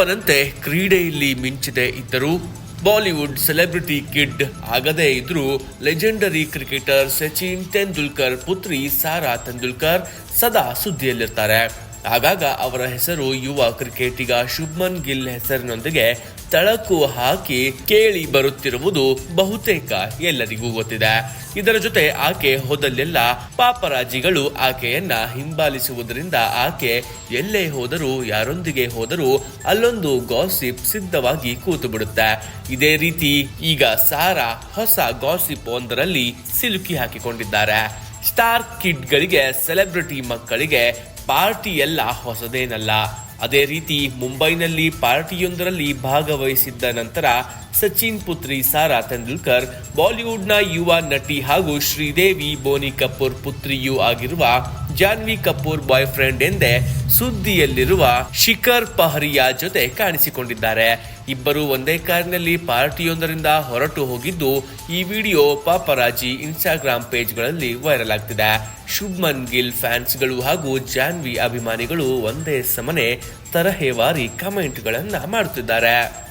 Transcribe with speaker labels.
Speaker 1: ಅಪ್ಪನಂತೆ ಕ್ರೀಡೆಯಲ್ಲಿ ಮಿಂಚದೆ ಇದ್ದರು Bollywood celebrity kid ಆಗದೇ ಇದ್ರೂ ಲೆಜೆಂಡರಿ ಕ್ರಿಕೆಟರ್ ಸಚಿನ್ ತೆಂಡೂಲ್ಕರ್, ಪುತ್ರಿ ಸಾರಾ ತೆಂಡೂಲ್ಕರ್ ಸದಾ ಸುದ್ದಿಯಲ್ಲಿರ್ತಾರೆ. ಆಗಾಗ ಅವರ ಹೆಸರು ಯುವ ಕ್ರಿಕೆಟಿಗ ಶುಭ್ಮನ್ ಗಿಲ್ ಹೆಸರಿನೊಂದಿಗೆ ತಳಕು ಹಾಕಿ ಕೇಳಿ ಬರುತ್ತಿರುವುದು ಬಹುತೇಕ ಎಲ್ಲರಿಗೂ ಗೊತ್ತಿದೆ. ಇದರ ಜೊತೆ ಆಕೆ ಹೋದಲ್ಲೆಲ್ಲ ಪಾಪರಾಜಿಗಳು ಆಕೆಯನ್ನ ಹಿಂಬಾಲಿಸುವುದರಿಂದ ಆಕೆ ಎಲ್ಲೇ ಹೋದರೂ, ಯಾರೊಂದಿಗೆ ಹೋದರೂ ಅಲ್ಲೊಂದು ಗಾಸಿಪ್ ಸಿದ್ಧವಾಗಿ ಕೂತು ಬಿಡುತ್ತೆ ಇದೇ ರೀತಿ ಈಗ ಸಾರಾ ಹೊಸ ಗಾಸಿಪ್ ಒಂದರಲ್ಲಿ ಸಿಲುಕಿ ಹಾಕಿಕೊಂಡಿದ್ದಾರೆ. ಸ್ಟಾರ್ ಕಿಡ್ಗಳಿಗೆ, ಸೆಲೆಬ್ರಿಟಿ ಮಕ್ಕಳಿಗೆ ಪಾರ್ಟಿ ಎಲ್ಲ ಹೊಸದೇನಲ್ಲ. ಅದೇ ರೀತಿ ಮುಂಬೈನಲ್ಲಿ ಪಾರ್ಟಿಯೊಂದರಲ್ಲಿ ಭಾಗವಹಿಸಿದ್ದ ನಂತರ ಸಚಿನ್ ಪುತ್ರಿ ಸಾರಾ ತೆಂಡೂಲ್ಕರ್, ಬಾಲಿವುಡ್ನ ಯುವ ನಟಿ ಹಾಗೂ ಶ್ರೀದೇವಿ ಬೋನಿ ಕಪೂರ್ ಪುತ್ರಿಯೂ ಆಗಿರುವ ಜಾನ್ವಿ ಕಪೂರ್ ಬಾಯ್ ಫ್ರೆಂಡ್ ಎಂದೇ ಸುದ್ದಿಯಲ್ಲಿರುವ ಶಿಖರ್ ಪಹರಿಯಾ ಜೊತೆ ಕಾಣಿಸಿಕೊಂಡಿದ್ದಾರೆ. ಇಬ್ಬರು ಒಂದೇ ಕಾರಿನಲ್ಲಿ ಪಾರ್ಟಿಯೊಂದರಿಂದ ಹೊರಟು ಹೋಗಿದ್ದು, ಈ ವಿಡಿಯೋ ಪಾಪರಾಜಿ ಇನ್ಸ್ಟಾಗ್ರಾಮ್ ಪೇಜ್ಗಳಲ್ಲಿ ವೈರಲ್ ಆಗ್ತಿದೆ. ಶುಭ್ಮನ್ ಗಿಲ್ ಫ್ಯಾನ್ಸ್ಗಳು ಹಾಗೂ ಜಾನ್ವಿ ಅಭಿಮಾನಿಗಳು ಒಂದೇ ಸಮನೆ ತರಹೇವಾರಿ ಕಮೆಂಟ್ಗಳನ್ನು ಮಾಡುತ್ತಿದ್ದಾರೆ.